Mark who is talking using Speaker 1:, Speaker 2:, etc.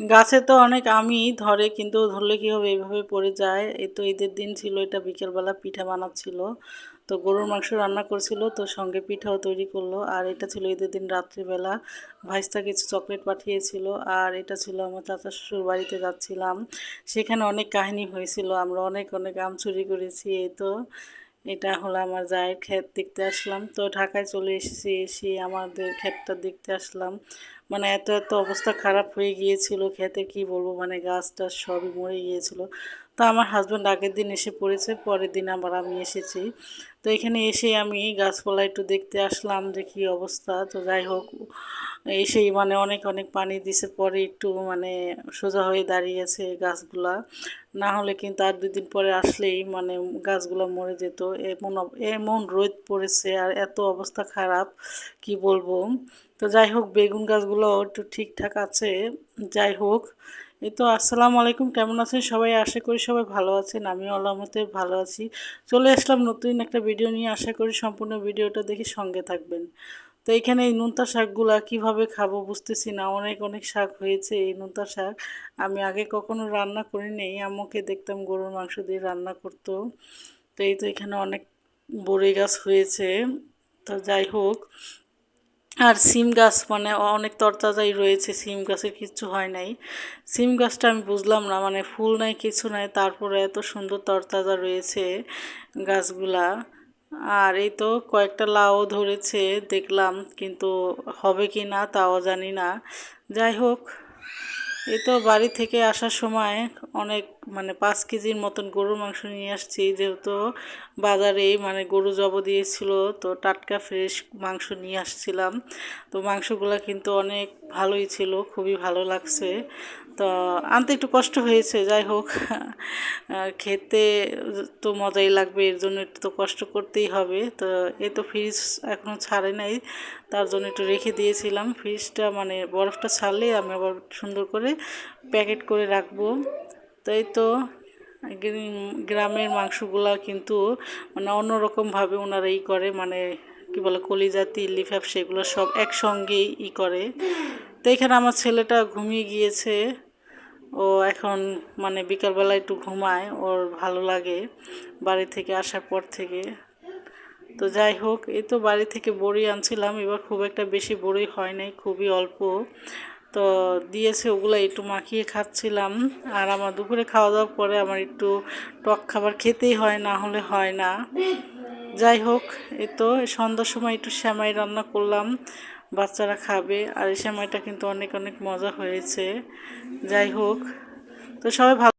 Speaker 1: গাছে তো অনেক আমই ধরে, কিন্তু ধরলে কী হবে, এভাবে পড়ে যায়। এই তো ঈদের দিন ছিল, এটা বিকেলবেলা পিঠা বানাচ্ছিল। তো গরুর মাংস রান্না করছিল, তো সঙ্গে পিঠাও তৈরি করল। আর এটা ছিল ঈদের দিন রাত্রিবেলা। ভাইস্তা কিছু চকলেট পাঠিয়েছিল, আর এটা ছিল আমার চাচা শ্বশুর বাড়িতে যাচ্ছিলাম। সেখানে অনেক কাহিনী হয়েছিল, আমরা অনেক অনেক আম চুরি করেছি, এই তো। এটা হলো আমার জায়ের ক্ষেত দেখতে আসলাম। তো ঢাকায় চলে এসেছি, এসে আমাদের ক্ষেতটা দেখতে আসলাম। মানে এত এত অবস্থা খারাপ হয়ে গিয়েছিল খেতে কি বলব মানে গাছ টাছ সবই মরে গিয়েছিল। তো আমার হাজব্যান্ড আগের দিন এসে পড়েছে, পরের দিন আবার আমি এসেছি। তো এখানে এসে আমি গাছপালা একটু দেখতে আসলাম যে কী অবস্থা। তো যাই হোক এসেই মানে অনেক অনেক পানি দিছে, পরে একটু মানে সোজা হয়ে দাঁড়িয়েছে গাছগুলা। না হলে কিন্তু আর দুদিন পরে আসলেই মানে গাছগুলো মরে যেত। এমন এমন রোদ পড়েছে আর এত অবস্থা খারাপ, কি বলব? তো যাই হোক, বেগুন গাছগুলো একটু ঠিকঠাক আছে। যাই হোক, এই তো আসসালামু আলাইকুম, কেমন আছেন সবাই? আশা করি সবাই ভালো আছেন, আমিও আল্লাহমতে ভালো আছি। চলে আসলাম নতুন একটা ভিডিও নিয়ে। আশা করি সম্পূর্ণ ভিডিওটা দেখে সঙ্গে থাকবেন। তো এখানে এই নোনতা শাকগুলা কীভাবে খাব বুঝতেছি না। অনেক অনেক শাক হয়েছে এই নোনতা শাক। আমি আগে কখনো রান্না করিনি। আমাকে দেখতাম গরুর মাংস দিয়ে রান্না করতো। তো এই তো এখানে অনেক বড়ি গাছ হয়েছে। তো যাই হোক। আর সিম গাছ মানে অনেক তরতাজাই রয়েছে। সিম গাছের কিছু হয় নাই। সিম গাছটা আমি বুঝলাম না। মানে ফুল নাই, কিছু নাই। তারপরে এত সুন্দর তরতাজা রয়েছে গাছগুলা। আর এই তো কয়েকটা লাউ ধরেছে, দেখলাম কিন্তু হবে কি না তাও জানি না। যাই হোক, এই তো বাড়ি থেকে আসার সময় অনেক মানে পাঁচ কেজির মতন গরুর মাংস নিয়ে আসছি, যেহেতু বাজারে মানে গরু জব দিয়েছিল, তো টাটকা ফ্রেশ মাংস নিয়ে আসছিলাম। তো মাংসগুলো কিন্তু অনেক ভালোই ছিল, খুবই ভালো লাগছে। তো আনতে একটু কষ্ট হয়েছে, যাই হোক। খেতে তো মজাই লাগবে, এর জন্য একটু তো কষ্ট করতেই হবে। তো এ তো ফ্রিজ এখনও ছাড়ে নাই, তার জন্য একটু রেখে দিয়েছিলাম। ফ্রিজটা মানে বরফটা ছাড়লে আমি আবার সুন্দর করে প্যাকেট করে রাখব। তাই তো গ্রামের মাংসগুলা কিন্তু মানে অন্যরকমভাবে ওনারা ই করে মানে কি বলে কলিজাতি লিফাফ, সেগুলো সব একসঙ্গেই ই করে। তো এখানে আমার ছেলেটা ঘুমিয়ে গিয়েছে। ও এখন মানে বিকালবেলা একটু ঘুমায়, ওর ভালো লাগে বাড়ি থেকে আসার পর থেকে। তো যাই হোক, এই তো বাড়ি থেকে বড়ি আনছিলাম, এবার খুব একটা বেশি বড়ি হয় নাই, খুবই অল্প। তো দিয়েছে ওগুলো, একটু মাখিয়ে খাচ্ছিলাম। আর আমার দুপুরে খাওয়া দাওয়ার পরে আমার একটু টক খাবার খেতেই হয়, না হলে হয় না। যাই হোক, এই তো সন্ধ্যার সময় একটু শ্যামাই রান্না করলাম। বাচ্চারা খাবে। আর এই সময়টা কিন্তু অনেক অনেক মজা হয়েছে। যাই হোক, তো সবাই ভালো